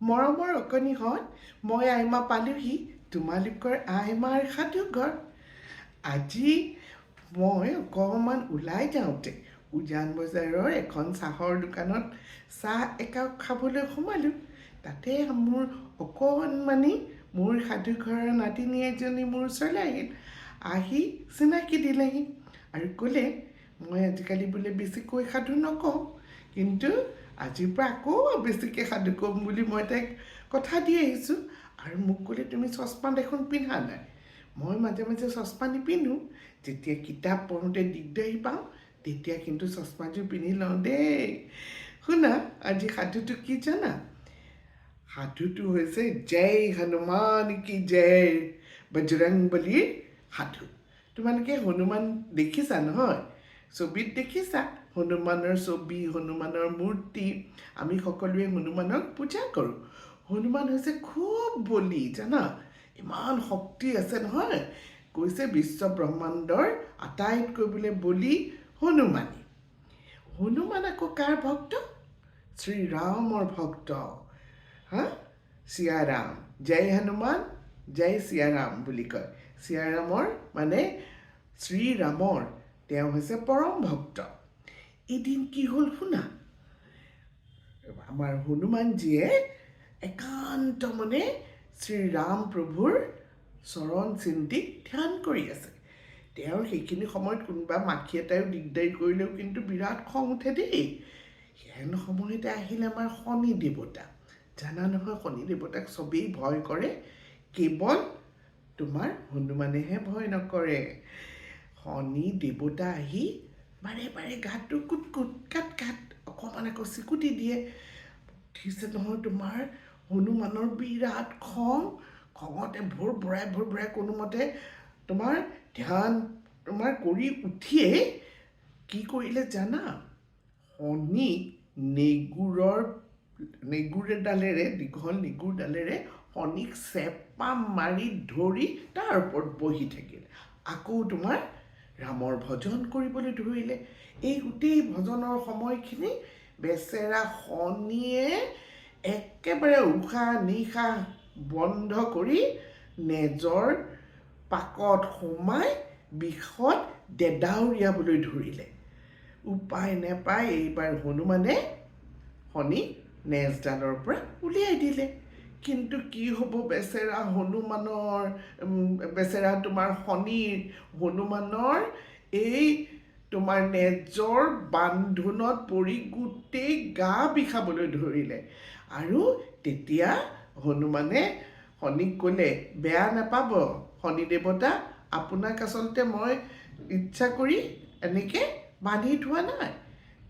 মৰমৰ অকণিহঁত মই আইমা পালোহি তোমালোকৰ আইমাৰ সাধু ঘৰ আজি মই অকণমান ওলাই যাওঁতে উজান বজাৰৰ এখন চাহৰ দোকানত চাহ একাপ খাবলৈ সোমালোঁ। তাতে মোৰ অকণমানি মোৰ সাধু ঘৰৰ নাতিনী এজনী মোৰ ওচৰলৈ আহিল। আহি চিনাকি দিলেহি আৰু ক'লে মই আজিকালি বোলে বেছিকৈ সাধু নকওঁ কিন্তু আজিৰ পৰা আকৌ বেছিকৈ সাধু ক'ম বুলি মই তাইক কথা দি আহিছোঁ। আৰু মোক ক'লে তুমি চশমা দেখোন পিন্ধা নাই? মই মাজে মাজে চশমা নিপিন্ধোঁ। যেতিয়া কিতাপ পঢ়োঁতে দিগদাৰী পাওঁ তেতিয়া কিন্তু চশমাযোৰ পিন্ধি লওঁ দেই। শুনা আজি সাধুটো কি জানা? সাধুটো হৈছে জয় হনুমান কি জয় বজৰং বলীৰ সাধু। তোমালোকে হনুমান দেখিছা নহয়? ছবিত দেখিছা? হনুমানৰ ছবি হনুমানৰ মূৰ্তি আমি সকলোৱে হনুমানক পূজা কৰোঁ। হনুমান হৈছে খুব বলি জানা? ইমান শক্তি আছে নহয়। কৈছে বিশ্ব ব্ৰহ্মাণ্ডৰ আটাইতকৈ বোলে বলি হনুমানী। হনুমান আকৌ কাৰ ভক্ত? শ্ৰীৰামৰ ভক্ত। হা? চিয়াৰাম। জয় হনুমান জয় চিয়াৰাম বুলি কয়। চিয়াৰামৰ মানে শ্ৰীৰামৰ। তেওঁ হৈছে পৰম ভক্ত। এদিন কি হ'ল শুনা? আমাৰ হনুমানজীয়ে একান্ত মনে শ্ৰীৰাম প্ৰভুৰ চৰণ চিন্তি ধ্যান কৰি আছে। তেওঁৰ সেইখিনি সময়ত কোনোবা মাখি এটাইও দিগদাৰী কৰিলেও কিন্তু বিৰাট খং উঠে দেই। হেন সময়তে আহিল আমাৰ শনি দেৱতা। জানা নহয় শনি দেৱতাক চবেই ভয় কৰে। কেৱল তোমাৰ হনুমানেহে ভয় নকৰে। শনি দেৱতা আহি বাৰে বাৰে গাটো কুট কুট, কাট কাট, অকণমান আকৌ চিকুটি দিয়ে। উঠিছে নহয়, তোমাৰ হনুমানৰ বিৰাট খং। খঙতে ভোৰ ভৰাই ভোৰ ভৰাই কোনোমতে তোমাৰ ধ্যান, তোমাৰ কৰি উঠিয়েই কি কৰিলে জানা? শনিক নেগুৰৰ নেগুৰ এডালেৰে দীঘল নেগুৰ ডালেৰে শনিক চেপা মাৰি ধৰি তাৰ ওপৰত বহি থাকিল। আকৌ তোমাৰ ৰামৰ ভজন কৰিবলৈ ধৰিলে। এই গোটেই ভজনৰ সময়খিনি বেচেৰা শনিয়ে একেবাৰে উশাহ নিশাহ বন্ধ কৰি নেজৰ পাকত সোমাই বিষত দেদাউৰিয়াবলৈ ধৰিলে। উপায় নেপায় এইবাৰ হনুমানে শনি নেজডালৰ পৰা উলিয়াই দিলে। কিন্তু কি হ'ব বেচেৰা হনুমানৰ বেচেৰা তোমাৰ শনিৰ হনুমানৰ এই তোমাৰ নেজৰ বান্ধোনত পৰি গোটেই গা বিষাবলৈ ধৰিলে। আৰু তেতিয়া হনুমানে শনিক ক'লে বেয়া নাপাব শনি দেৱতা আপোনাক আচলতে মই ইচ্ছা কৰি এনেকৈ বান্ধি থোৱা নাই।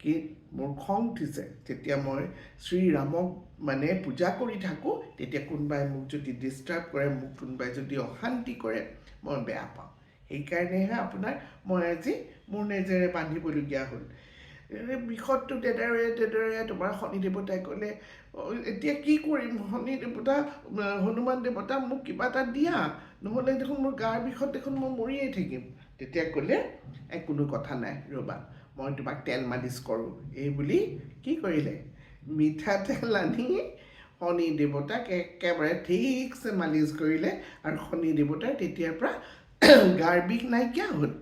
কি মোৰ খং উঠিছে যেতিয়া মই শ্ৰীৰামক মানে পূজা কৰি থাকোঁ তেতিয়া কোনোবাই মোক যদি ডিষ্টাৰ্ব কৰে মোক কোনোবাই যদি অশান্তি কৰে মই বেয়া পাওঁ। সেইকাৰণেহে আপোনাক মই আজি মোৰ নেজেৰে বান্ধিবলগীয়া হ'ল। বিষতটো তেদৰে তেদৰে তোমাৰ শনি দেৱতাই ক'লে "অ, এতিয়া কি কৰিম? শনি দেৱতা হনুমান দেৱতা মোক কিবা এটা দিয়া নহ'লে দেখোন মোৰ গাৰ বিষত দেখোন মই মৰিয়েই থাকিম। তেতিয়া ক'লে কোনো কথা নাই ৰ'বা। মই তোমাক তেল মালিচ কৰোঁ। এই বুলি কি কৰিলে? মিঠাতেল আনি শনি দেৱতাক একেবাৰে ঠিকছে মালিচ কৰিলে আৰু শনি দেৱতাৰ তেতিয়াৰ পৰা গাৰ বিষ নাইকিয়া হ'ল।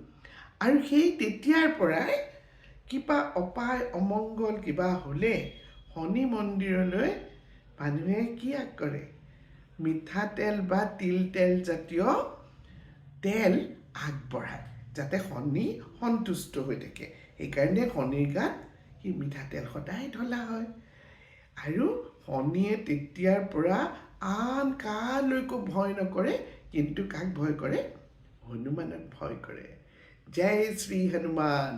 আৰু সেই তেতিয়াৰ পৰাই কিবা অপায় অমংগল কিবা হ'লে শনি মন্দিৰলৈ মানুহে কি আগ কৰে? মিঠাতেল বা তিল তেল জাতীয় তেল আগবঢ়ায়, যাতে শনি সন্তুষ্ট হৈ থাকে। সেইকাৰণে শনিৰ গাত সি মিঠাতেল সদায় ঢলা হয়। আৰু শনিয়ে তেতিয়াৰ পৰা আন কালৈকো ভয় নকৰে কিন্তু কাক ভয় কৰে? হনুমানক ভয় কৰে। জয় শ্ৰী হনুমান।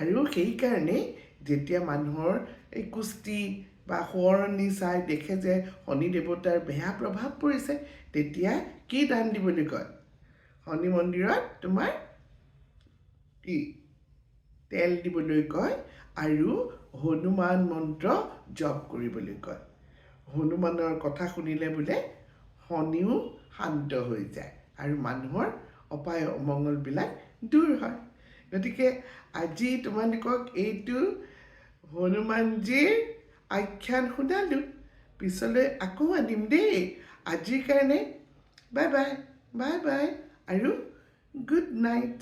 আৰু সেইকাৰণে যেতিয়া মানুহৰ এই কুস্তি বা সোঁৱৰণি চাই দেখে যে শনি দেৱতাৰ বেয়া প্ৰভাৱ পৰিছে তেতিয়া কি দান দিবলৈ কয়? শনি মন্দিৰত তোমাৰ কি তেল দিবলৈ কয় আৰু হনুমান মন্ত্ৰ জপ কৰিবলৈ কয়। হনুমানৰ কথা শুনিলে বোলে শনিও শান্ত হৈ যায় আৰু মানুহৰ অপায় অমংগলবিলাক দূৰ হয়। গতিকে আজি তোমালোকক এইটো হনুমানজীৰ আখ্যান শুনালোঁ। পিছলৈ আকৌ আনিম দেই। আজিৰ কাৰণে বাই বাই বাই বাই আৰু গুড নাইট।